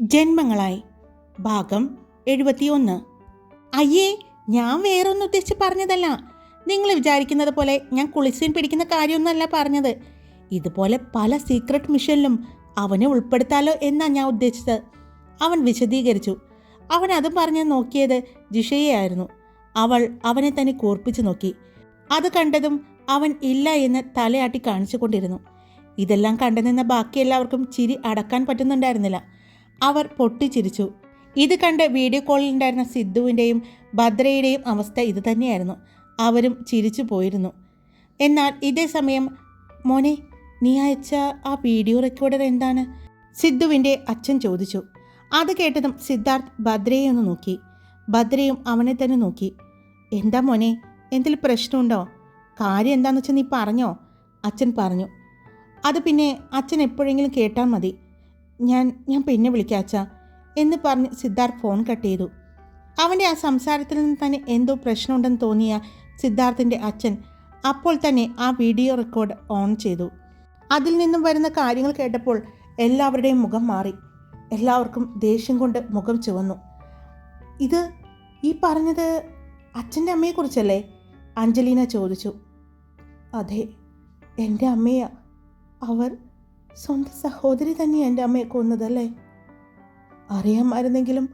ജന്മങ്ങളായി. ഭാഗം എഴുപത്തിയൊന്ന്. അയ്യേ ഞാൻ വേറൊന്നും ഉദ്ദേശിച്ച് പറഞ്ഞതല്ല. നിങ്ങൾ വിചാരിക്കുന്നത് പോലെ ഞാൻ കുളിസീൻ പിടിക്കുന്ന കാര്യമൊന്നുമല്ല പറഞ്ഞത്. ഇതുപോലെ പല സീക്രട്ട് മിഷനിലും അവനെ ഉൾപ്പെടുത്താലോ എന്നാണ് ഞാൻ ഉദ്ദേശിച്ചത്. അവൻ വിശദീകരിച്ചു. അവൻ അതും പറഞ്ഞ് നോക്കിയത് ജിഷയെയായിരുന്നു. അവൾ അവനെ തന്നെ കൂർപ്പിച്ചു നോക്കി. അത് കണ്ടതും അവൻ ഇല്ല എന്ന് തലയാട്ടി കാണിച്ചു കൊണ്ടിരുന്നു ഇതെല്ലാം കണ്ടു നിന്ന ബാക്കി എല്ലാവർക്കും ചിരി അടക്കാൻ പറ്റുന്നുണ്ടായിരുന്നില്ല. അവർ പൊട്ടിച്ചിരിച്ചു. ഇത് കണ്ട് വീഡിയോ കോളിലുണ്ടായിരുന്ന സിദ്ധുവിന്റെയും ഭദ്രയുടെയും അവസ്ഥ ഇതുതന്നെയായിരുന്നു അവരും ചിരിച്ചു പോയിരുന്നു. എന്നാൽ ഇതേ സമയം മോനെ നീ അയച്ച ആ വീഡിയോ റെക്കോർഡർ എന്താണ്? സിദ്ധുവിന്റെ അച്ഛൻ ചോദിച്ചു. അത് കേട്ടതും സിദ്ധാർത്ഥ് ഭദ്രയെ ഒന്ന് നോക്കി. ഭദ്രയും അവനെ തന്നെ നോക്കി. എന്താ മോനെ എന്തെങ്കിലും പ്രശ്നമുണ്ടോ? കാര്യം എന്താണെന്ന് വെച്ചാൽ നീ പറഞ്ഞോ? അച്ഛൻ പറഞ്ഞു. അത് പിന്നെ അച്ഛൻ എപ്പോഴെങ്കിലും കേട്ടാൽ മതി. ഞാൻ ഞാൻ പിന്നെ വിളിക്കാം അച്ഛാ എന്ന് പറഞ്ഞ് സിദ്ധാർത്ഥ് ഫോൺ കട്ട് ചെയ്തു. അവന്റെ ആ സംസാരത്തിൽ നിന്ന് തന്നെ എന്തോ പ്രശ്നമുണ്ടെന്ന് തോന്നിയ സിദ്ധാർത്ഥിന്റെ അച്ഛൻ അപ്പോൾ തന്നെ ആ വീഡിയോ റെക്കോർഡ് ഓൺ ചെയ്തു. അതിൽ നിന്നും വരുന്ന കാര്യങ്ങൾ കേട്ടപ്പോൾ എല്ലാവരുടെയും മുഖം മാറി. എല്ലാവർക്കും ദേഷ്യം കൊണ്ട് മുഖം ചുവന്നു. ഇത് ഈ പറഞ്ഞത് അച്ഛന്റെ അമ്മയെക്കുറിച്ചല്ലേ അഞ്ജലീന ചോദിച്ചു. അതെ എന്റെ അമ്മയാ. അവർ സ്വന്തം സഹോദരി തന്നെ എന്റെ അമ്മയെ കൊന്നതല്ലേ? അറിയാമായിരുന്നെങ്കിലും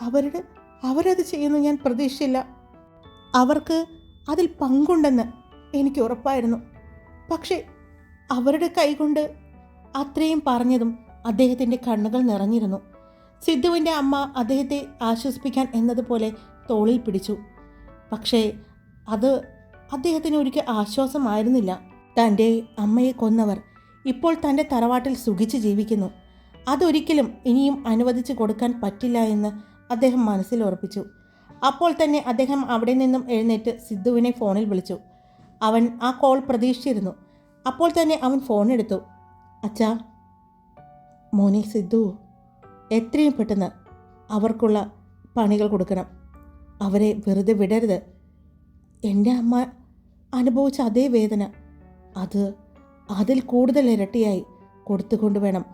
അവരുടെ അവരത് ചെയ്യുന്നു ഞാൻ പ്രതീക്ഷയില്ല അവർക്ക് അതിൽ പങ്കുണ്ടെന്ന് എനിക്ക് ഉറപ്പായിരുന്നു. പക്ഷേ അവരുടെ കൈകൊണ്ട് അത്രയും പറഞ്ഞതും അദ്ദേഹത്തിന്റെ കണ്ണുകൾ നിറഞ്ഞിരുന്നു. സിദ്ധുവിന്റെ അമ്മ അദ്ദേഹത്തെ ആശ്വസിപ്പിക്കാൻ എന്നതുപോലെ തോളിൽ പിടിച്ചു. പക്ഷേ അത് അദ്ദേഹത്തിന് ഒരിക്കൽ ആശ്വാസമായിരുന്നില്ല. തന്റെ അമ്മയെ കൊന്നവർ ഇപ്പോൾ തന്റെ തറവാട്ടിൽ സുഖിച്ച് ജീവിക്കുന്നു. അതൊരിക്കലും ഇനിയും അനുവദിച്ചു കൊടുക്കാൻ പറ്റില്ല എന്ന് അദ്ദേഹം മനസ്സിൽ ഉറപ്പിച്ചു. അപ്പോൾ തന്നെ അദ്ദേഹം അവിടെ നിന്നും എഴുന്നേറ്റ് സിദ്ധുവിനെ ഫോണിൽ വിളിച്ചു. അവൻ ആ കോൾ പ്രതീക്ഷിച്ചിരുന്നു. അപ്പോൾ തന്നെ അവൻ ഫോൺ എടുത്തു. അച്ഛാ മോനെ സിദ്ധു എത്രയും പെട്ടെന്ന് അവർക്കുള്ള പണികൾ കൊടുക്കണം. അവരെ വെറുതെ വിടരുത്. എന്റെ അമ്മ അനുഭവിച്ച അതേ വേദന. അത് അതിൽ കൂടുതൽ ഇരട്ടിയായി കൊടുത്തുകൊണ്ട് വേണം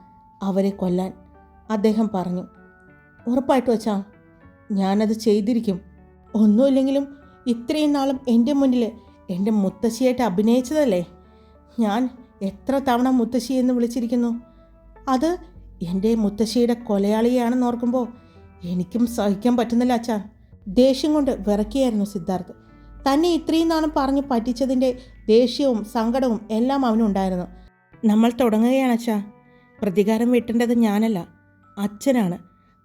അവരെ കൊല്ലാൻ. അദ്ദേഹം പറഞ്ഞു ഉറപ്പായിട്ട് വച്ചാ ഞാനത് ചെയ്തിരിക്കും. ഒന്നുമില്ലെങ്കിലും ഇത്രയും നാളും എന്റെ മുന്നിൽ എന്റെ മുത്തശ്ശിയായിട്ട് അഭിനയിച്ചതല്ലേ? ഞാൻ എത്ര തവണ മുത്തശ്ശി എന്ന് വിളിച്ചിരിക്കുന്നു? അത് എന്റെ മുത്തശ്ശിയുടെ കൊലയാളിയാണെന്ന് ഓർക്കുമ്പോൾ എനിക്കും സഹിക്കാൻ പറ്റുന്നില്ല അച്ഛാ. ദേഷ്യം കൊണ്ട് വിറക്കിയായിരുന്നു സിദ്ധാർത്ഥ്. തന്നെ ഇത്രയും നാളും പറഞ്ഞ് പറ്റിച്ചതിന്റെ ദേഷ്യവും സങ്കടവും എല്ലാം അവനുണ്ടായിരുന്നു. നമ്മൾ തുടങ്ങുകയാണ് അച്ഛാ പ്രതികാരം വെട്ടേണ്ടത് ഞാനല്ല. അച്ഛനാണ്.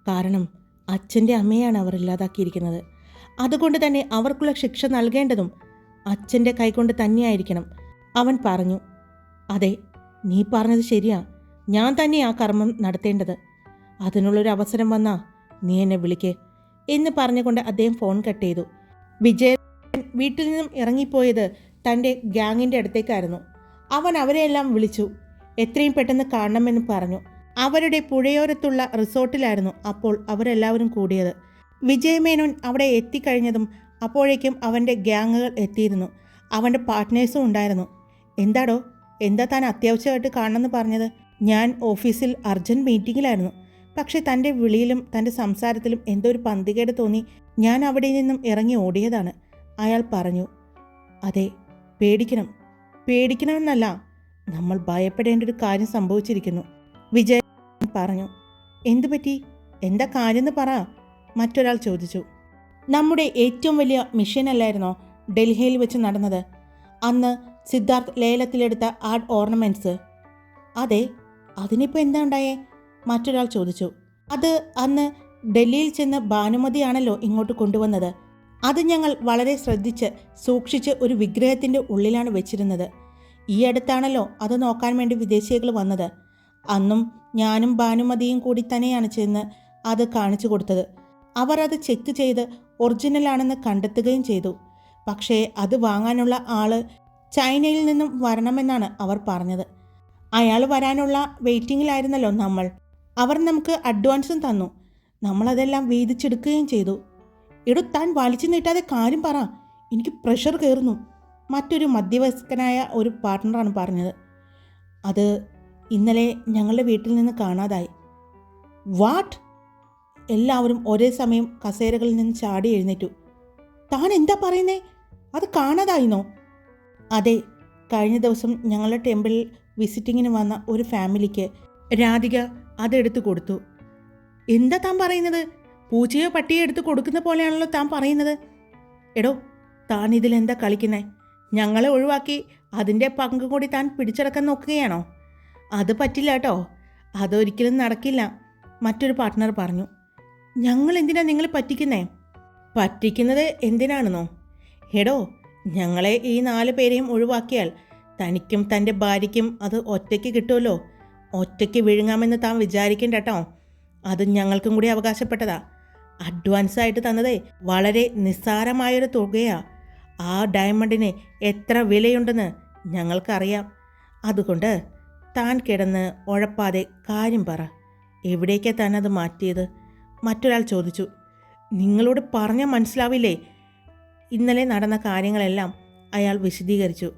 കാരണം അച്ഛന്റെ അമ്മയാണ് അവർ ഇല്ലാതാക്കിയിരിക്കുന്നത്. അതുകൊണ്ട് തന്നെ അവർക്കുള്ള ശിക്ഷ നൽകേണ്ടതും അച്ഛന്റെ കൈകൊണ്ട് തന്നെയായിരിക്കണം. അവൻ പറഞ്ഞു അതെ നീ പറഞ്ഞത് ശരിയാ. ഞാൻ തന്നെ ആ കർമ്മം നടത്തേണ്ടത്. അതിനുള്ളൊരു അവസരം വന്നാ നീ എന്നെ വിളിക്കേ. എന്ന് പറഞ്ഞുകൊണ്ട് അദ്ദേഹം ഫോൺ കട്ട് ചെയ്തു. വിജയൻ വീട്ടിൽ നിന്നും ഇറങ്ങിപ്പോയത് തന്റെ ഗ്യാങ്ങിന്റെ അടുത്തേക്കായിരുന്നു. അവൻ അവരെയെല്ലാം വിളിച്ചു. എത്രയും പെട്ടെന്ന് കാണണമെന്ന് പറഞ്ഞു. അവരുടെ പുഴയോരത്തുള്ള റിസോർട്ടിലായിരുന്നു അപ്പോൾ അവരെല്ലാവരും കൂടിയത്. വിജയമേനോൻ അവിടെ എത്തിക്കഴിഞ്ഞതും അപ്പോഴേക്കും അവന്റെ ഗ്യാങ്ങുകൾ എത്തിയിരുന്നു. അവന്റെ പാർട്ട്നേഴ്സും ഉണ്ടായിരുന്നു. എന്താടോ എന്താ താൻ അത്യാവശ്യമായിട്ട് കാണണമെന്ന് പറഞ്ഞത്? ഞാൻ ഓഫീസിൽ അർജന്റ് മീറ്റിങ്ങിലായിരുന്നു. പക്ഷേ തന്റെ വിളിയിലും തന്റെ സംസാരത്തിലും എന്തോ ഒരു പന്തികേട് തോന്നി. ഞാൻ അവിടെ നിന്നും ഇറങ്ങി ഓടിയതാണ്. അയാൾ പറഞ്ഞു അതെ പേടിക്കണം. പേടിക്കണമെന്നല്ല. നമ്മൾ ഭയപ്പെടേണ്ട ഒരു കാര്യം സംഭവിച്ചിരിക്കുന്നു. വിജയ പറഞ്ഞു എന്തു പറ്റി? എന്താ കാര്യമെന്ന് പറ മറ്റൊരാൾ ചോദിച്ചു. നമ്മുടെ ഏറ്റവും വലിയ മിഷൻ അല്ലായിരുന്നോ ഡൽഹിയിൽ വെച്ച് നടന്നത്? അന്ന് സിദ്ധാർത്ഥ് ലേലത്തിലെടുത്ത ആർട്ട് ഓർണമെന്റ്സ് അതെ അതിനിപ്പോൾ എന്താ ഉണ്ടായേ? മറ്റൊരാൾ ചോദിച്ചു. അത് അന്ന് ഡൽഹിയിൽ ചെന്ന് ഭാനുമതിയാണല്ലോ ഇങ്ങോട്ട് കൊണ്ടുവന്നത്. അത് ഞങ്ങൾ വളരെ ശ്രദ്ധിച്ച് സൂക്ഷിച്ച് ഒരു വിഗ്രഹത്തിന്റെ ഉള്ളിലാണ് വെച്ചിരുന്നത്. ഈ അടുത്താണല്ലോ അത് നോക്കാൻ വേണ്ടി വിദേശികൾ വന്നത്. അന്നും ഞാനും ഭാനുമതിയും കൂടി തന്നെയാണ് ചെന്ന് അത് കാണിച്ചു കൊടുത്തത്. അവർ അത് ചെക്ക് ചെയ്ത് ഒറിജിനലാണെന്ന് കണ്ടെത്തുകയും ചെയ്തു. പക്ഷേ അത് വാങ്ങാനുള്ള ആൾ ചൈനയിൽ നിന്നും വരണമെന്നാണ് അവർ പറഞ്ഞത്. അയാൾ വരാനുള്ള വെയിറ്റിങ്ങിലായിരുന്നല്ലോ നമ്മൾ. അവർ നമുക്ക് അഡ്വാൻസും തന്നു. നമ്മളതെല്ലാം വീതിച്ചെടുക്കുകയും ചെയ്തു. എടോ താൻ വലിച്ചു നീട്ടാതെ കാര്യം പറ. എനിക്ക് പ്രഷർ കയറുന്നു മറ്റൊരു മധ്യവയസ്കനായ ഒരു പാർട്ട്ണറാണ് പറഞ്ഞത്. അത് ഇന്നലെ ഞങ്ങളുടെ വീട്ടിൽ നിന്ന് കാണാതായി. വാട്ട് എല്ലാവരും ഒരേ സമയം കസേരകളിൽ നിന്ന് ചാടി എഴുന്നേറ്റു. താൻ എന്താ പറയുന്നേ? അത് കാണാതായിന്നോ? അതെ കഴിഞ്ഞ ദിവസം ഞങ്ങളുടെ ടെമ്പിളിൽ വിസിറ്റിങ്ങിന് വന്ന ഒരു ഫാമിലിക്ക് രാധിക അതെടുത്തു കൊടുത്തു. എന്താ താൻ പറയുന്നത്? പൂച്ചയോ പട്ടിയോ എടുത്ത് കൊടുക്കുന്ന പോലെയാണല്ലോ താൻ പറയുന്നത്. എടോ താൻ ഇതിലെന്താ കളിക്കുന്നേ? ഞങ്ങളെ ഒഴിവാക്കി അതിന്റെ പങ്ക് കൂടി താൻ പിടിച്ചടക്കാൻ നോക്കുകയാണോ? അത് പറ്റില്ല കേട്ടോ. അതൊരിക്കലും നടക്കില്ല. മറ്റൊരു പാർട്ട്ണർ പറഞ്ഞു. ഞങ്ങൾ എന്തിനാ നിങ്ങൾ പറ്റിക്കുന്നേ? പറ്റിക്കുന്നത് എന്തിനാണെന്നോ? എടോ ഞങ്ങളെ ഈ നാല് പേരെയും ഒഴിവാക്കിയാൽ തനിക്കും തന്റെ ഭാര്യയ്ക്കും അത് ഒറ്റയ്ക്ക് കിട്ടുമല്ലോ. ഒറ്റയ്ക്ക് വിഴുങ്ങാമെന്ന് താൻ വിചാരിക്കണ്ട കേട്ടോ. അത് ഞങ്ങൾക്കും കൂടി അവകാശപ്പെട്ടതാ. അഡ്വാൻസ് ആയിട്ട് തന്നതേ വളരെ നിസ്സാരമായൊരു തുകയാ. ആ ഡയമണ്ടിന് എത്ര വിലയുണ്ടെന്ന് ഞങ്ങൾക്കറിയാം. അതുകൊണ്ട് താൻ കിടന്ന് ഉഴപ്പാതെ കാര്യം പറ. എവിടേക്കാ താൻ അത് മാറ്റിയത്? മറ്റൊരാൾ ചോദിച്ചു. നിങ്ങളോട് പറഞ്ഞാൽ മനസ്സിലാവില്ലേ? ഇന്നലെ നടന്ന കാര്യങ്ങളെല്ലാം അയാൾ വിശദീകരിച്ചു.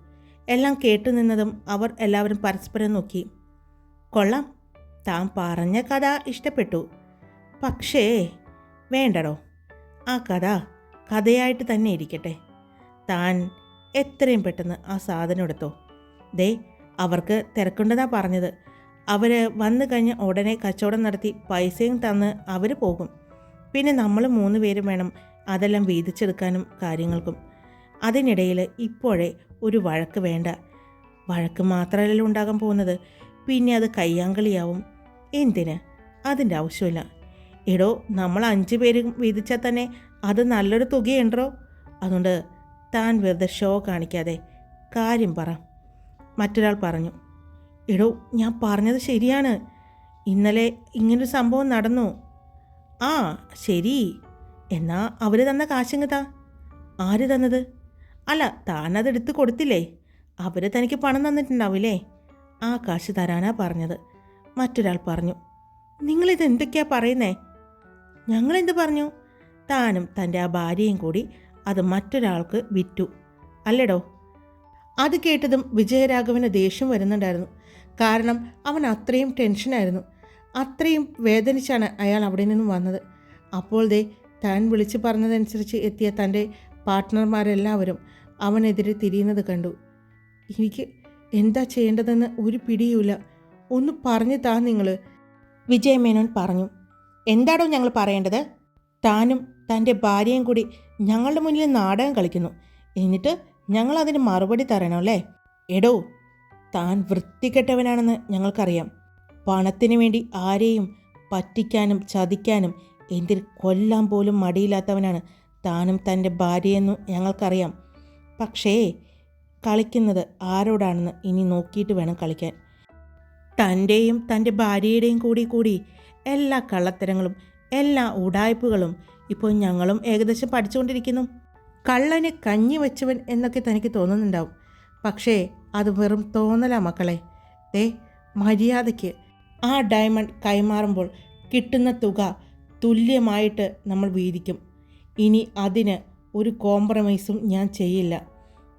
എല്ലാം കേട്ടുനിന്നതും അവർ എല്ലാവരും പരസ്പരം നോക്കി. കൊള്ളാം. താൻ പറഞ്ഞ കഥ ഇഷ്ടപ്പെട്ടു. പക്ഷേ വേണ്ടടോ. ആ കഥ കഥയായിട്ട് തന്നെ ഇരിക്കട്ടെ. താൻ എത്രയും പെട്ടെന്ന് ആ സാധനം എടുത്തോ. ദേ അവർക്ക് തിരക്കുണ്ടെന്നാ പറഞ്ഞത്. അവർ വന്നു കഴിഞ്ഞ് ഉടനെ കച്ചവടം നടത്തി പൈസയും തന്ന് അവർ പോകും. പിന്നെ നമ്മൾ മൂന്ന് പേരും വേണം അതെല്ലാം വീതിച്ചെടുക്കാനും കാര്യങ്ങൾക്കും. അതിനിടയിൽ ഇപ്പോഴേ ഒരു വഴക്ക് വേണ്ട. വഴക്ക് മാത്രമല്ലല്ലോ ഉണ്ടാകാൻ പോകുന്നത്. പിന്നെ അത് കയ്യാങ്കളിയാവും. എന്തിന്? അതിന്റെ ആവശ്യമില്ല. എടോ നമ്മൾ അഞ്ച് പേരും വീതിച്ചാൽ തന്നെ അത് നല്ലൊരു തുകയുണ്ടോ? അതുകൊണ്ട് താൻ വെറുതെ ഷോ കാണിക്കാതെ കാര്യം പറ. മറ്റൊരാൾ പറഞ്ഞു എടോ ഞാൻ പറഞ്ഞത് ശരിയാണ്. ഇന്നലെ ഇങ്ങനൊരു സംഭവം നടന്നു. ആ ശരി. എന്നാ അവർ തന്ന കാശിങ് താ ആര് തന്നത്? അല്ല താനത് എടുത്ത് കൊടുത്തില്ലേ. അവർ തനിക്ക് പണം തന്നിട്ടുണ്ടാവില്ലേ? ആ കാശ് തരാനാ പറഞ്ഞത്. മറ്റൊരാൾ പറഞ്ഞു നിങ്ങളിത് എന്തൊക്കെയാ പറയുന്നേ? ഞങ്ങളെന്ത് പറഞ്ഞു? താനും തന്റെ ആ ഭാര്യയും കൂടി അത് മറ്റൊരാൾക്ക് വിറ്റു. അല്ലടോ? അത് കേട്ടതും വിജയരാഘവന് ദേഷ്യം വരുന്നുണ്ടായിരുന്നു. കാരണം അവൻ അത്രയും ടെൻഷനായിരുന്നു. അത്രയും വേദനിച്ചാണ് അയാൾ അവിടെ നിന്നും വന്നത്. അപ്പോൾ ദേ താൻ വിളിച്ചു പറഞ്ഞതനുസരിച്ച് എത്തിയ തന്റെ പാർട്ട്ണർമാരെല്ലാവരും അവനെതിരെ തിരിയുന്നത് കണ്ടു. എനിക്ക് എന്താ ചെയ്യേണ്ടതെന്ന് ഒരു പിടിയുമില്ല. ഒന്ന് പറഞ്ഞു താ നിങ്ങൾ വിജയമേനോൻ പറഞ്ഞു. എന്താടോ ഞങ്ങൾ പറയേണ്ടത്? താനും തന്റെ ഭാര്യയും കൂടി ഞങ്ങളുടെ മുന്നിൽ നാടകം കളിക്കുന്നു. എന്നിട്ട് ഞങ്ങൾ അതിന് മറുപടി തരണം അല്ലേ? എടോ താൻ വൃത്തികെട്ടവനാണെന്ന് ഞങ്ങൾക്കറിയാം. പണത്തിന് വേണ്ടി ആരെയും പറ്റിക്കാനും ചതിക്കാനും എന്തിൽ കൊല്ലാൻ പോലും മടിയില്ലാത്തവനാണ് താനും തന്റെ ഭാര്യയെന്നും ഞങ്ങൾക്കറിയാം. പക്ഷേ കളിക്കുന്നത് ആരോടാണെന്ന് ഇനി നോക്കിയിട്ട് വേണം കളിക്കാൻ. തന്റെയും തന്റെ ഭാര്യയുടെയും കൂടി കൂടി എല്ലാ കള്ളത്തരങ്ങളും എല്ലാ ഉടായ്പകളും ഇപ്പോൾ ഞങ്ങളും ഏകദേശം പഠിച്ചുകൊണ്ടിരിക്കുന്നു. കള്ളന് കഞ്ഞി വെച്ചവൻ എന്നൊക്കെ തനിക്ക് തോന്നുന്നുണ്ടാവും. പക്ഷേ അത് വെറും തോന്നലാ മക്കളെ. ദേ മര്യാദയ്ക്ക് ആ ഡയമണ്ട് കൈമാറുമ്പോൾ കിട്ടുന്ന തുക തുല്യമായിട്ട് നമ്മൾ വീതിക്കും. ഇനി അതിന് ഒരു കോംപ്രമൈസും ഞാൻ ചെയ്യില്ല.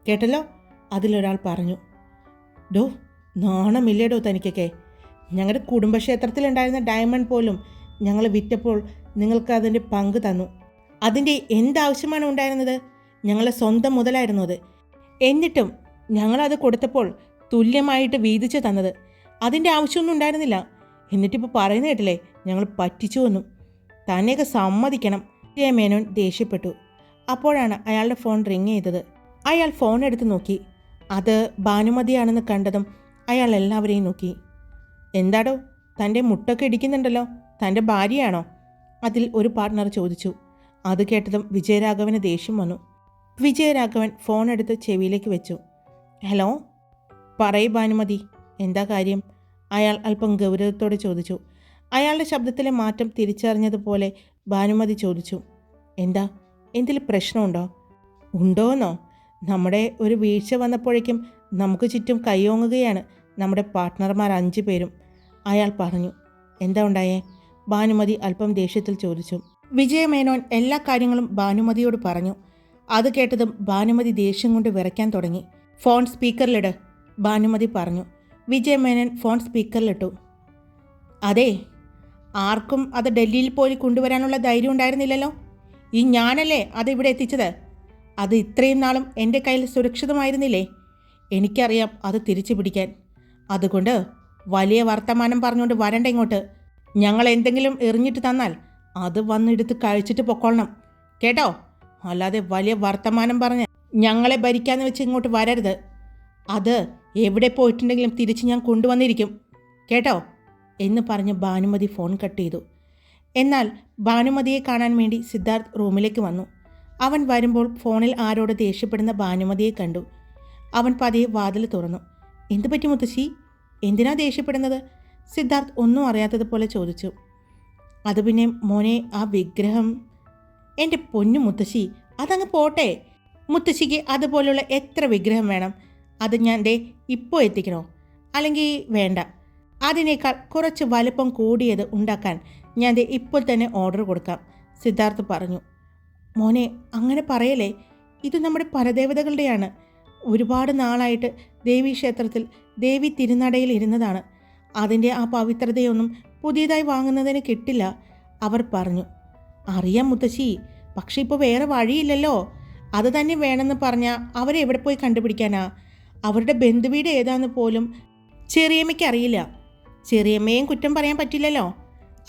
കേട്ടല്ലോ? അതിലൊരാൾ പറഞ്ഞു. ഡോ നാണമില്ലേടോ തനിക്കൊക്കെ? ഞങ്ങളുടെ കുടുംബക്ഷേത്രത്തിലുണ്ടായിരുന്ന ഡയമണ്ട് പോലും ഞങ്ങൾ വിറ്റപ്പോൾ നിങ്ങൾക്ക് അതിന്റെ പങ്ക് തന്നു. അതിന്റെ എന്താവശ്യമാണ് ഉണ്ടായിരുന്നത്? ഞങ്ങളെ സ്വന്തം മുതലായിരുന്നു അത്. എന്നിട്ടും ഞങ്ങളത് കൊടുത്തപ്പോൾ തുല്യമായിട്ട് വീതിച്ചു തന്നത്. അതിന്റെ ആവശ്യമൊന്നും ഉണ്ടായിരുന്നില്ല. എന്നിട്ടിപ്പോൾ പറയുന്ന കേട്ടില്ലേ? ഞങ്ങൾ പറ്റിച്ചു എന്നും തന്നെയൊക്കെ സമ്മതിക്കണം. മേനോൻ ദേഷ്യപ്പെട്ടു. അപ്പോഴാണ് അയാളുടെ ഫോൺ റിങ് ചെയ്തത്. അയാൾ ഫോൺ എടുത്ത് നോക്കി. അത് ഭാനുമതിയാണെന്ന് കണ്ടതും അയാൾ എല്ലാവരെയും നോക്കി. എന്താടോ? തന്റെ മുട്ടൊക്കെ ഇടിക്കുന്നുണ്ടല്ലോ. തന്റെ ഭാര്യയാണോ? അതിൽ ഒരു പാർട്ട്ണർ ചോദിച്ചു. അത് കേട്ടതും വിജയരാഘവന് ദേഷ്യം വന്നു. വിജയരാഘവൻ ഫോൺ എടുത്ത് ചെവിയിലേക്ക് വെച്ചു. ഹലോ? പറയ് ഭാനുമതി. എന്താ കാര്യം? അയാൾ അല്പം ഗൗരവത്തോടെ ചോദിച്ചു. അയാളുടെ ശബ്ദത്തിലെ മാറ്റം തിരിച്ചറിഞ്ഞതുപോലെ ഭാനുമതി ചോദിച്ചു. എന്താ? എന്തിൽ പ്രശ്നമുണ്ടോ? ഉണ്ടോന്നോ? നമ്മുടെ ഒരു വീഴ്ച വന്നപ്പോഴേക്കും നമുക്ക് ചുറ്റും കൈയോങ്ങുകയാണ്. നമ്മുടെ പാർട്ട്ണർമാർ അഞ്ചു പേരും അയാൾ പറഞ്ഞു എന്താ ഉണ്ടായേ? ഭാനുമതി അല്പം ദേഷ്യത്തിൽ ചോദിച്ചു. വിജയമേനോൻ എല്ലാ കാര്യങ്ങളും ഭാനുമതിയോട് പറഞ്ഞു. അത് കേട്ടതും ഭാനുമതി ദേഷ്യം കൊണ്ട് വിറയ്ക്കാൻ തുടങ്ങി. ഫോൺ സ്പീക്കറിലിട് ഭാനുമതി പറഞ്ഞു. വിജയമേനോൻ ഫോൺ സ്പീക്കറിലിട്ടു. അതെ ആർക്കും അത് ഡൽഹിയിൽ പോയി കൊണ്ടുവരാനുള്ള ധൈര്യം ഉണ്ടായിരുന്നില്ലല്ലോ? ഈ ഞാനല്ലേ അത് ഇവിടെ എത്തിച്ചത്? അത് ഇത്രയും നാളും എന്റെ കയ്യിൽ സുരക്ഷിതമായിരുന്നില്ലേ? എനിക്കറിയാം അത് തിരിച്ചു പിടിക്കാൻ. അതുകൊണ്ട് വലിയ വർത്തമാനം പറഞ്ഞുകൊണ്ട് വരണ്ട ഇങ്ങോട്ട്. ഞങ്ങൾ എന്തെങ്കിലും എറിഞ്ഞിട്ട് തന്നാൽ അത് വന്നെടുത്ത് കഴിച്ചിട്ട് പൊക്കോളണം. കേട്ടോ? അല്ലാതെ വലിയ വർത്തമാനം പറഞ്ഞ് ഞങ്ങളെ ഭരിക്കാന്ന് വെച്ച് ഇങ്ങോട്ട് വരരുത്. അത് എവിടെ പോയിട്ടുണ്ടെങ്കിലും തിരിച്ച് ഞാൻ കൊണ്ടുവന്നിരിക്കും. കേട്ടോ? എന്ന് പറഞ്ഞ് ഭാനുമതി ഫോൺ കട്ട് ചെയ്തു. എന്നാൽ ഭാനുമതിയെ കാണാൻ വേണ്ടി സിദ്ധാർത്ഥ് റൂമിലേക്ക് വന്നു. അവൻ വരുമ്പോൾ ഫോണിൽ ആരോട് ദേഷ്യപ്പെടുന്ന ഭാനുമതിയെ കണ്ടു. അവൻ പതിയെ വാതിൽ തുറന്നു. എന്തു പറ്റി മുത്തശ്ശി? എന്തിനാ ദേഷ്യപ്പെടുന്നത്? സിദ്ധാർത്ഥ് ഒന്നും അറിയാത്തതുപോലെ ചോദിച്ചു. അത് പിന്നെ മോനെ ആ വിഗ്രഹം. എന്റെ പൊന്നു മുത്തശ്ശി അതങ്ങ് പോട്ടെ. മുത്തശ്ശിക്ക് അതുപോലുള്ള എത്ര വിഗ്രഹം വേണം? അത് ഞാൻ ദേ ഇപ്പോൾ എത്തിക്കണോ? അല്ലെങ്കിൽ വേണ്ട. അതിനേക്കാൾ കുറച്ച് വലുപ്പം കൂടിയത് ഉണ്ടാക്കാൻ ഞാൻ ദേ ഇപ്പോൾ തന്നെ ഓർഡർ കൊടുക്കാം സിദ്ധാർത്ഥ് പറഞ്ഞു. മോനെ അങ്ങനെ പറയലേ ഇത് നമ്മുടെ പരദേവതകളുടെയാണ്. ഒരുപാട് നാളായിട്ട് ദേവീക്ഷേത്രത്തിൽ ദേവി തിരുനടയിൽ ഇരുന്നതാണ്. അതിന്റെ ആ പവിത്രതയൊന്നും പുതിയതായി വാങ്ങുന്നതിന് കിട്ടില്ല അവർ പറഞ്ഞു. അറിയാം മുത്തശ്ശി പക്ഷെ ഇപ്പോൾ വേറെ വഴിയില്ലല്ലോ. അത് തന്നെ വേണമെന്ന് പറഞ്ഞാൽ അവരെ എവിടെ പോയി കണ്ടുപിടിക്കാനാ? അവരുടെ ബന്ധുവീട് ഏതാന്ന് പോലും ചെറിയമ്മയ്ക്ക് അറിയില്ല. ചെറിയമ്മയും കുറ്റം പറയാൻ പറ്റില്ലല്ലോ.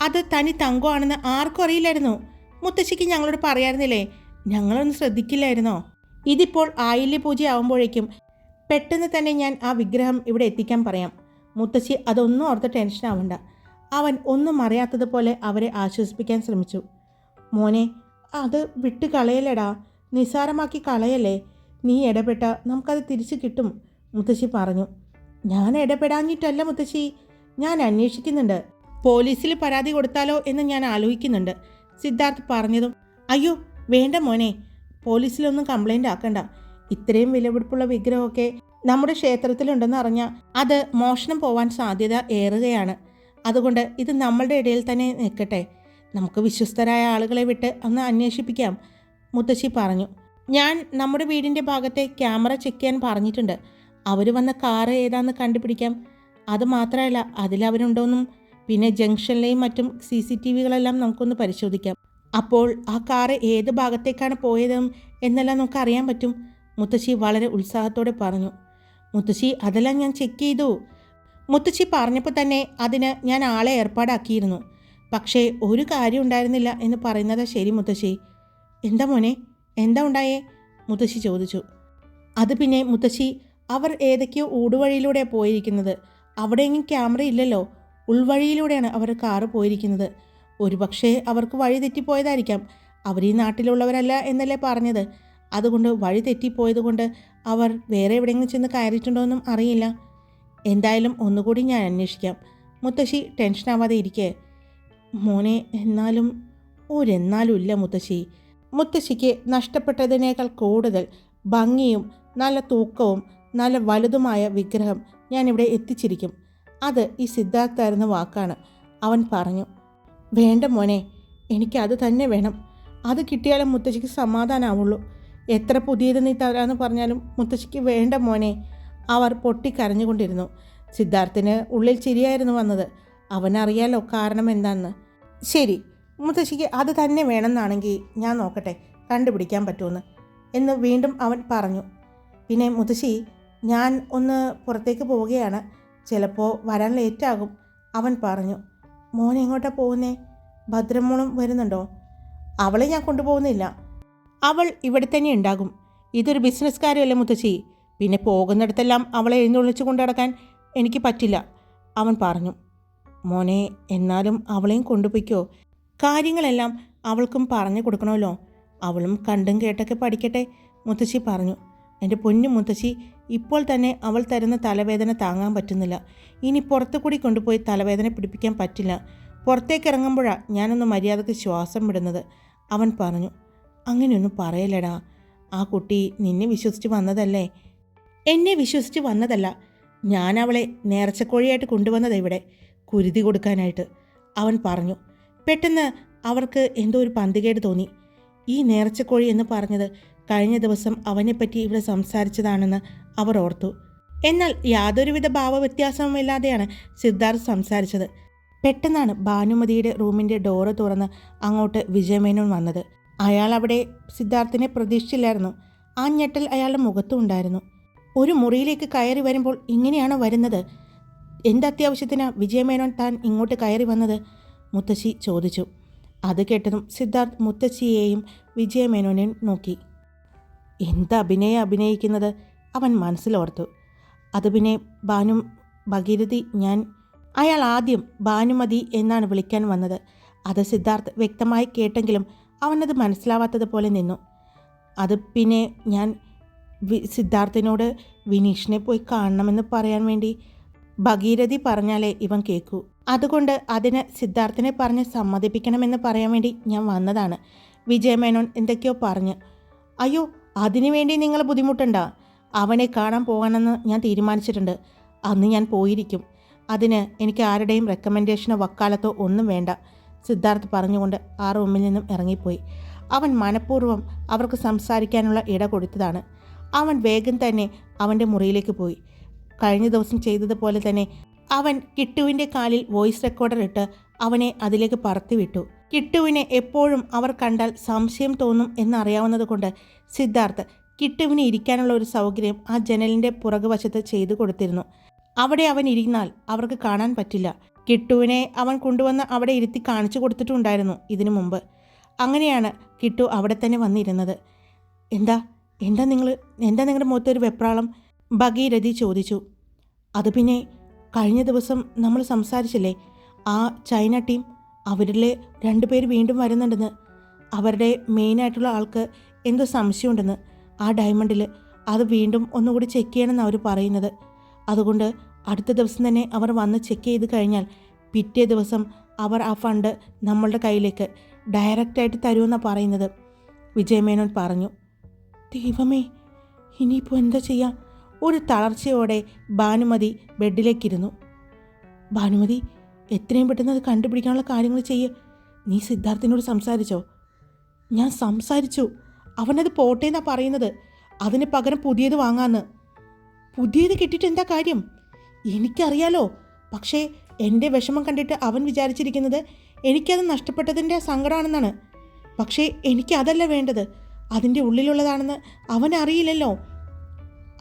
അത് തനി തങ്കമാണെന്ന് ആർക്കും അറിയില്ലായിരുന്നു. മുത്തശ്ശിക്ക് ഞങ്ങളോട് പറയായിരുന്നില്ലേ ഞങ്ങളൊന്നും ശ്രദ്ധിക്കില്ലായിരുന്നോ? ഇതിപ്പോൾ ആയില്യ പൂജ ആവുമ്പോഴേക്കും പെട്ടെന്ന് തന്നെ ഞാൻ ആ വിഗ്രഹം ഇവിടെ എത്തിക്കാൻ പറയാം. മുത്തശ്ശി അതൊന്നും ഓർത്ത് ടെൻഷൻ ആവണ്ട. അവൻ ഒന്നും അറിയാത്തതുപോലെ അവരെ ആശ്വസിപ്പിക്കാൻ ശ്രമിച്ചു. മോനെ അത് വിട്ട് കളയലടാ നിസ്സാരമാക്കി കളയല്ലേ? നീ ഇടപെട്ട നമുക്കത് തിരിച്ചു കിട്ടും മുത്തശ്ശി പറഞ്ഞു. ഞാൻ ഇടപെടാഞ്ഞിട്ടല്ല മുത്തശ്ശി. ഞാൻ അന്വേഷിക്കുന്നുണ്ട്. പോലീസിൽ പരാതി കൊടുത്താലോ എന്ന് ഞാൻ ആലോചിക്കുന്നുണ്ട് സിദ്ധാർത്ഥ് പറഞ്ഞതും. അയ്യോ വേണ്ട മോനെ. പോലീസിലൊന്നും കംപ്ലൈന്റ് ആക്കണ്ട. ഇത്രയും വിലപിടിപ്പുള്ള വിഗ്രഹമൊക്കെ നമ്മുടെ ക്ഷേത്രത്തിലുണ്ടെന്ന് അറിഞ്ഞാൽ അത് മോഷണം പോവാൻ സാധ്യത ഏറുകയാണ്. അതുകൊണ്ട് ഇത് നമ്മളുടെ ഇടയിൽ തന്നെ നിൽക്കട്ടെ. നമുക്ക് വിശ്വസ്തരായ ആളുകളെ വിട്ട് അന്ന് അന്വേഷിപ്പിക്കാം മുത്തശ്ശി പറഞ്ഞു. ഞാൻ നമ്മുടെ വീടിന്റെ ഭാഗത്തെ ക്യാമറ ചെക്ക് ചെയ്യാൻ പറഞ്ഞിട്ടുണ്ട്. അവർ വന്ന കാറ് ഏതാന്ന് കണ്ടുപിടിക്കാം. അത് മാത്രമല്ല അതിലവരുണ്ടോന്നും പിന്നെ ജംഗ്ഷനിലെയും മറ്റും സി സി ടി വികളെല്ലാം നമുക്കൊന്ന് പരിശോധിക്കാം. അപ്പോൾ ആ കാറ് ഏത് ഭാഗത്തേക്കാണ് പോയതും എന്നെല്ലാം നമുക്ക് അറിയാൻ പറ്റും. മുത്തശ്ശി വളരെ ഉത്സാഹത്തോടെ പറഞ്ഞു. മുത്തശ്ശി അതെല്ലാം ഞാൻ ചെക്ക് ചെയ്തു. മുത്തശ്ശി പറഞ്ഞപ്പോൾ തന്നെ അതിന് ഞാൻ ആളെ ഏർപ്പാടാക്കിയിരുന്നു. പക്ഷേ ഒരു കാര്യം ഉണ്ടായിരുന്നില്ല എന്ന് പറയുന്നത് ശരി മുത്തശ്ശി. എന്താ മോനെ എന്താ ഉണ്ടായേ? മുത്തശ്ശി ചോദിച്ചു. അത് പിന്നെ മുത്തശ്ശി അവർ ഏതൊക്കെയോ ഊടുവഴിയിലൂടെയാണ് പോയിരിക്കുന്നത്. അവിടെയെങ്കിലും ക്യാമറ ഇല്ലല്ലോ. ഉൾവഴിയിലൂടെയാണ് അവർ കാറ് പോയിരിക്കുന്നത്. ഒരുപക്ഷേ അവർക്ക് വഴി തെറ്റിപ്പോയതായിരിക്കാം. അവർ ഈ നാട്ടിലുള്ളവരല്ല എന്നല്ലേ പറഞ്ഞത്? അതുകൊണ്ട് വഴി തെറ്റിപ്പോയത് കൊണ്ട് അവർ വേറെ എവിടെയെങ്കിലും ചെന്ന് കയറിയിട്ടുണ്ടോ എന്നും അറിയില്ല. എന്തായാലും ഒന്നുകൂടി ഞാൻ അന്വേഷിക്കാം. മുത്തശ്ശി ടെൻഷനാവാതെ ഇരിക്കേ. മോനെ എന്നാലും ഒരെന്നാലും ഇല്ല മുത്തശ്ശി. മുത്തശ്ശിക്ക് നഷ്ടപ്പെട്ടതിനേക്കാൾ കൂടുതൽ ഭംഗിയും നല്ല തൂക്കവും നല്ല വലുതുമായ വിഗ്രഹം ഞാനിവിടെ എത്തിച്ചിരിക്കും. അത് ഈ സിദ്ധാർത്ഥായിരുന്ന വാക്കാണ്. അവൻ പറഞ്ഞു വേണ്ട മോനെ എനിക്ക് അത് തന്നെ വേണം. അത് കിട്ടിയാലും മുത്തശ്ശിക്ക് സമാധാനമാവുള്ളൂ എത്ര പുതിയത് നീ തരാമെന്ന് പറഞ്ഞാലും മുത്തശ്ശിക്ക് വേണ്ട മോനെ. അവർ പൊട്ടിക്കരഞ്ഞുകൊണ്ടിരുന്നു സിദ്ധാർത്ഥിന് ഉള്ളിൽ ചിരിയായിരുന്നു വന്നത്. അവനറിയാലോ കാരണം എന്താണെന്ന് ശരി മുത്തശ്ശിക്ക് അത് തന്നെ വേണമെന്നാണെങ്കിൽ ഞാൻ നോക്കട്ടെ കണ്ടുപിടിക്കാൻ പറ്റുമെന്ന് എന്ന് വീണ്ടും അവൻ പറഞ്ഞു. പിന്നെ മുത്തശ്ശി ഞാൻ ഒന്ന് പുറത്തേക്ക് പോവുകയാണ്. ചിലപ്പോൾ വരാൻ ലേറ്റാകും അവൻ പറഞ്ഞു. മോൻ എങ്ങോട്ടാ പോകുന്നേ? ഭദ്രമോളും വരുന്നുണ്ടോ? അവളെ ഞാൻ കൊണ്ടുപോകുന്നില്ല. അവൾ ഇവിടെ തന്നെ ഉണ്ടാകും. ഇതൊരു ബിസിനസ് കാര്യമല്ലേ മുത്തശ്ശി? പിന്നെ പോകുന്നിടത്തെല്ലാം അവളെ എഴുന്നള്ളിച്ചു കൊണ്ടുനടക്കാൻ എനിക്ക് പറ്റില്ല അവൻ പറഞ്ഞു. മോനെ എന്നാലും അവളെയും കൊണ്ടുപോയിക്കോ. കാര്യങ്ങളെല്ലാം അവൾക്കും പറഞ്ഞു കൊടുക്കണമല്ലോ. അവളും കണ്ടും കേട്ടൊക്കെ പഠിക്കട്ടെ മുത്തശ്ശി പറഞ്ഞു. എന്റെ പൊന്നു മുത്തശ്ശി ഇപ്പോൾ തന്നെ അവൾ തരുന്ന തലവേദന താങ്ങാൻ പറ്റുന്നില്ല. ഇനി പുറത്തു കൂടി കൊണ്ടുപോയി തലവേദന പിടിപ്പിക്കാൻ പറ്റില്ല. പുറത്തേക്ക് ഇറങ്ങുമ്പോഴാണ് ഞാനൊന്ന് മര്യാദയ്ക്ക് ശ്വാസം വിടുന്നത്. അവൻ പറഞ്ഞു അങ്ങനെയൊന്നും പറയലടാ ആ കുട്ടി നിന്നെ വിശ്വസിച്ച് വന്നതല്ലേ? എന്നെ വിശ്വസിച്ച് വന്നതല്ല. ഞാൻ അവളെ നേർച്ചക്കോഴിയായിട്ട് കൊണ്ടുവന്നത് ഇവിടെ കുരുതി കൊടുക്കാനായിട്ട്. അവൻ പറഞ്ഞു പെട്ടെന്ന് അവർക്ക് എന്തോ ഒരു പന്തികേട് തോന്നി. ഈ നേർച്ചക്കോഴി എന്ന് പറഞ്ഞത് കഴിഞ്ഞ ദിവസം അവനെപ്പറ്റി ഇവിടെ സംസാരിച്ചതാണെന്ന് അവർ ഓർത്തു. എന്നാൽ യാതൊരുവിധ ഭാവവ്യത്യാസവുമില്ലാതെയാണ് സിദ്ധാർത്ഥ് സംസാരിച്ചത്. പെട്ടെന്നാണ് ഭാനുമതിയുടെ റൂമിന്റെ ഡോറ് തുറന്ന് അങ്ങോട്ട് വിജയമേനോൻ വന്നത്. അയാൾ അവിടെ സിദ്ധാർത്ഥിനെ പ്രതീക്ഷിച്ചില്ലായിരുന്നു. ആ ഞെട്ടൽ അയാളുടെ മുഖത്തും ഉണ്ടായിരുന്നു. ഒരു മുറിയിലേക്ക് കയറി വരുമ്പോൾ ഇങ്ങനെയാണ് വരുന്നത്? എന്തത്യാവശ്യത്തിനാണ് വിജയമേനോൻ താൻ ഇങ്ങോട്ട് കയറി വന്നത്? മുത്തശ്ശി ചോദിച്ചു. അത് കേട്ടതും സിദ്ധാർത്ഥ് മുത്തശ്ശിയെയും വിജയമേനോനെയും നോക്കി. എന്ത് അഭിനയ അഭിനയിക്കുന്നത്? അവൻ മനസ്സിലോർത്തു. അത് പിന്നെ ഭാനു ഭഗീരഥി ഞാൻ അയാൾ ആദ്യം ഭാനുമതി എന്നാണ് വിളിക്കാൻ വന്നത്. അത് സിദ്ധാർത്ഥ് വ്യക്തമായി കേട്ടെങ്കിലും അവനത് മനസ്സിലാവാത്തതുപോലെ നിന്നു. അത് പിന്നെ ഞാൻ സിദ്ധാർത്ഥിനോട് വിനീഷിനെ പോയി കാണണമെന്ന് പറയാൻ വേണ്ടി ഭഗീരഥി പറഞ്ഞാലേ ഇവൻ കേൾക്കൂ അതുകൊണ്ട് അതിന് സിദ്ധാർത്ഥിനെ പറഞ്ഞ് സമ്മതിപ്പിക്കണമെന്ന് പറയാൻ വേണ്ടി ഞാൻ വന്നതാണ്. വിജയമേനോൻ എന്തൊക്കെയോ പറഞ്ഞ്. അയ്യോ അതിനു വേണ്ടി നിങ്ങൾ ബുദ്ധിമുട്ടണ്ട. അവനെ കാണാൻ പോകാനെന്ന് ഞാൻ തീരുമാനിച്ചിട്ടുണ്ട്. അന്ന് ഞാൻ പോയിരിക്കും. അതിന് എനിക്ക് ആരുടെയും റെക്കമെൻഡേഷനോ വക്കാലത്തോ ഒന്നും വേണ്ട. സിദ്ധാർത്ഥ് പറഞ്ഞുകൊണ്ട് ആ റൂമിൽ നിന്നും ഇറങ്ങിപ്പോയി. അവൻ മനഃപൂർവം അവർക്ക് സംസാരിക്കാനുള്ള ഇട കൊടുത്തതാണ്. അവൻ വേഗം തന്നെ അവന്റെ മുറിയിലേക്ക് പോയി. കഴിഞ്ഞ ദിവസം ചെയ്തതുപോലെ തന്നെ അവൻ കിട്ടുവിന്റെ കാലിൽ വോയിസ് റെക്കോർഡർ ഇട്ട് അവനെ അതിലേക്ക് പറത്തിവിട്ടു. കിട്ടുവിനെ എപ്പോഴും അവർ കണ്ടാൽ സംശയം തോന്നും എന്നറിയാവുന്നത് കൊണ്ട് സിദ്ധാർത്ഥ് കിട്ടുവിന് ഇരിക്കാനുള്ള ഒരു സൗകര്യം ആ ജനലിന്റെ പുറകുവശത്ത് ചെയ്തു കൊടുത്തിരുന്നു. അവിടെ അവൻ ഇരുന്നാൽ അവർക്ക് കാണാൻ പറ്റില്ല. കിട്ടുവിനെ അവൻ കൊണ്ടുവന്ന് അവിടെ ഇരുത്തി കാണിച്ചു കൊടുത്തിട്ടുണ്ടായിരുന്നു ഇതിനു മുമ്പ്. അങ്ങനെയാണ് കിട്ടു അവിടെ തന്നെ വന്നിരുന്നത്. എന്താ? എന്താ നിങ്ങൾ? എന്താ നിങ്ങളുടെ മുഖത്തൊരു വെപ്രാളം? ഭഗീരഥി ചോദിച്ചു. അത് പിന്നെ കഴിഞ്ഞ ദിവസം നമ്മൾ സംസാരിച്ചില്ലേ? ആ ചൈന ടീം അവരിലെ രണ്ടുപേര് വീണ്ടും വരുന്നുണ്ടെന്ന്. അവരുടെ മെയിനായിട്ടുള്ള ആൾക്ക് എന്തോ സംശയമുണ്ടെന്ന്. ആ ഡയമണ്ടിൽ അത് വീണ്ടും ഒന്നുകൂടി ചെക്ക് ചെയ്യണമെന്ന് അവർ പറയുന്നത്. അതുകൊണ്ട് അടുത്ത ദിവസം തന്നെ അവർ വന്ന് ചെക്ക് ചെയ്ത് കഴിഞ്ഞാൽ പിറ്റേ ദിവസം അവർ ആ ഫണ്ട് നമ്മളുടെ കയ്യിലേക്ക് ഡയറക്റ്റായിട്ട് തരുമെന്നാണ് പറയുന്നത്. വിജയമേനോൻ പറഞ്ഞു ദൈവമേ ഇനിയിപ്പോൾ എന്താ ചെയ്യാം? ഒരു തളർച്ചയോടെ ഭാനുമതി ബെഡിലേക്കിരുന്നു ഭാനുമതി എത്രയും പെട്ടെന്ന് അത് കണ്ടുപിടിക്കാനുള്ള കാര്യങ്ങൾ ചെയ്യ്. നീ സിദ്ധാർത്ഥിനോട് സംസാരിച്ചോ? ഞാൻ സംസാരിച്ചു. അവനത് പോട്ടെ എന്നാ പറയുന്നത്. അതിന് പകരം പുതിയത് വാങ്ങാന്ന്. പുതിയത് കിട്ടിയിട്ട് എന്താ കാര്യം? എനിക്കറിയാലോ. പക്ഷേ എന്റെ വിഷമം കണ്ടിട്ട് അവൻ വിചാരിച്ചിരിക്കുന്നത് എനിക്കത് നഷ്ടപ്പെട്ടതിന്റെ സങ്കടമാണെന്നാണ് പക്ഷേ എനിക്ക് അതല്ല വേണ്ടത്. അതിന്റെ ഉള്ളിലുള്ളതാണെന്ന് അവൻ അറിയില്ലല്ലോ.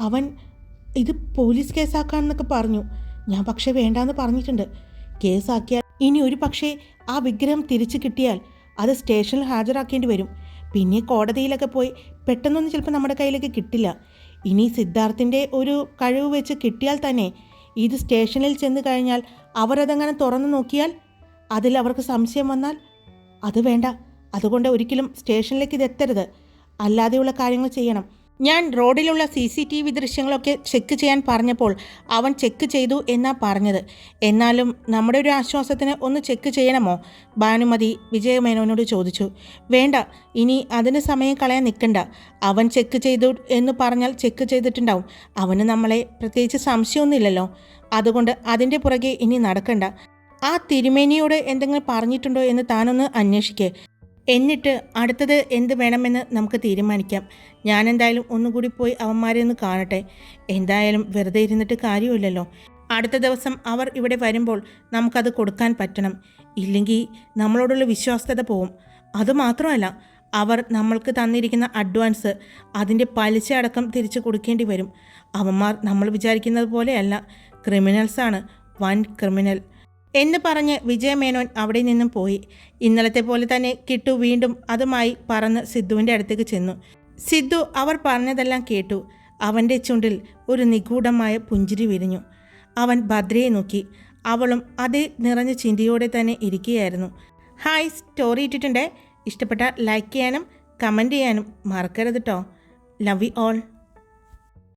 അവൻ ഇത് പോലീസ് കേസാക്കാമെന്നൊക്കെ പറഞ്ഞു. ഞാൻ പക്ഷേ വേണ്ടാന്ന് പറഞ്ഞിട്ടുണ്ട്. കേസാക്കിയാൽ ഇനി ഒരു പക്ഷേ ആ വിഗ്രഹം തിരിച്ചു കിട്ടിയാൽ അത് സ്റ്റേഷനിൽ ഹാജരാക്കേണ്ടി വരും. പിന്നെ കോടതിയിലൊക്കെ പോയി പെട്ടെന്നൊന്നും ചിലപ്പോൾ നമ്മുടെ കയ്യിലേക്ക് കിട്ടില്ല. ഇനി സിദ്ധാർത്ഥിന്റെ ഒരു കഴിവ് വെച്ച് കിട്ടിയാൽ തന്നെ ഇത് സ്റ്റേഷനിൽ ചെന്ന് കഴിഞ്ഞാൽ അവരതങ്ങനെ തുറന്നു നോക്കിയാൽ? അതിൽ അവർക്ക് സംശയം വന്നാൽ? അത് വേണ്ട. അതുകൊണ്ട് ഒരിക്കലും സ്റ്റേഷനിലേക്ക് ഇത് എത്തരുത്. അല്ലാതെയുള്ള കാര്യങ്ങൾ ചെയ്യണം. ഞാൻ റോഡിലുള്ള സി സി ടി വി ദൃശ്യങ്ങളൊക്കെ ചെക്ക് ചെയ്യാൻ പറഞ്ഞപ്പോൾ അവൻ ചെക്ക് ചെയ്തു എന്നാ പറഞ്ഞത്. എന്നാലും നമ്മുടെ ഒരു ആശ്വാസത്തിന് ഒന്ന് ചെക്ക് ചെയ്യണമോ? ഭാനുമതി വിജയമേനോനോട് ചോദിച്ചു. വേണ്ട ഇനി അതിന് സമയം കളയാൻ നിൽക്കണ്ട. അവൻ ചെക്ക് ചെയ്തു എന്ന് പറഞ്ഞാൽ ചെക്ക് ചെയ്തിട്ടുണ്ടാവും. അവന് നമ്മളെ പ്രത്യേകിച്ച് സംശയമൊന്നുമില്ലല്ലോ. അതുകൊണ്ട് അതിന്റെ പുറകെ ഇനി നടക്കണ്ട. ആ തിരുമേനിയോട് എന്തെങ്കിലും പറഞ്ഞിട്ടുണ്ടോ എന്ന് താനൊന്ന് അന്വേഷിക്കേ. എന്നിട്ട് അടുത്തത് എന്ത് വേണമെന്ന് നമുക്ക് തീരുമാനിക്കാം. ഞാൻ എന്തായാലും ഒന്നുകൂടി പോയി അവന്മാരെ ഒന്ന് കാണട്ടെ. എന്തായാലും വെറുതെ ഇരുന്നിട്ട് കാര്യമില്ലല്ലോ. അടുത്ത ദിവസം അവർ ഇവിടെ വരുമ്പോൾ നമുക്കത് കൊടുക്കാൻ പറ്റണം. ഇല്ലെങ്കിൽ നമ്മളോടുള്ള വിശ്വാസ്യത പോവും. അതുമാത്രമല്ല അവർ നമ്മൾക്ക് തന്നിരിക്കുന്ന അഡ്വാൻസ് അതിന്റെ പലിശ അടക്കം തിരിച്ചു കൊടുക്കേണ്ടി വരും. അവന്മാർ നമ്മൾ വിചാരിക്കുന്നത് പോലെയല്ല. ക്രിമിനൽസാണ് വൻ ക്രിമിനൽ. എന്ന് പറഞ്ഞ് വിജയമേനോൻ അവിടെ നിന്നും പോയി. ഇന്നലത്തെ പോലെ തന്നെ കിട്ടു വീണ്ടും അതുമായി പറന്ന് സിദ്ധുവിന്റെ അടുത്തേക്ക് ചെന്നു. സിദ്ധു അവർ പറഞ്ഞതെല്ലാം കേട്ടു. അവന്റെ ചുണ്ടിൽ ഒരു നിഗൂഢമായ പുഞ്ചിരി വിരിഞ്ഞു. അവൻ ഭദ്രയെ നോക്കി. അവളും അതേ നിറഞ്ഞ ചിന്തയോടെ തന്നെ ഇരിക്കുകയായിരുന്നു. ഹായ് സ്റ്റോറി ഇട്ടിട്ടുണ്ട്. ഇഷ്ടപ്പെട്ട ലൈക്ക് ചെയ്യാനും കമന്റ് ചെയ്യാനും മറക്കരുത് കേട്ടോ ലവ് യു ഓൾ.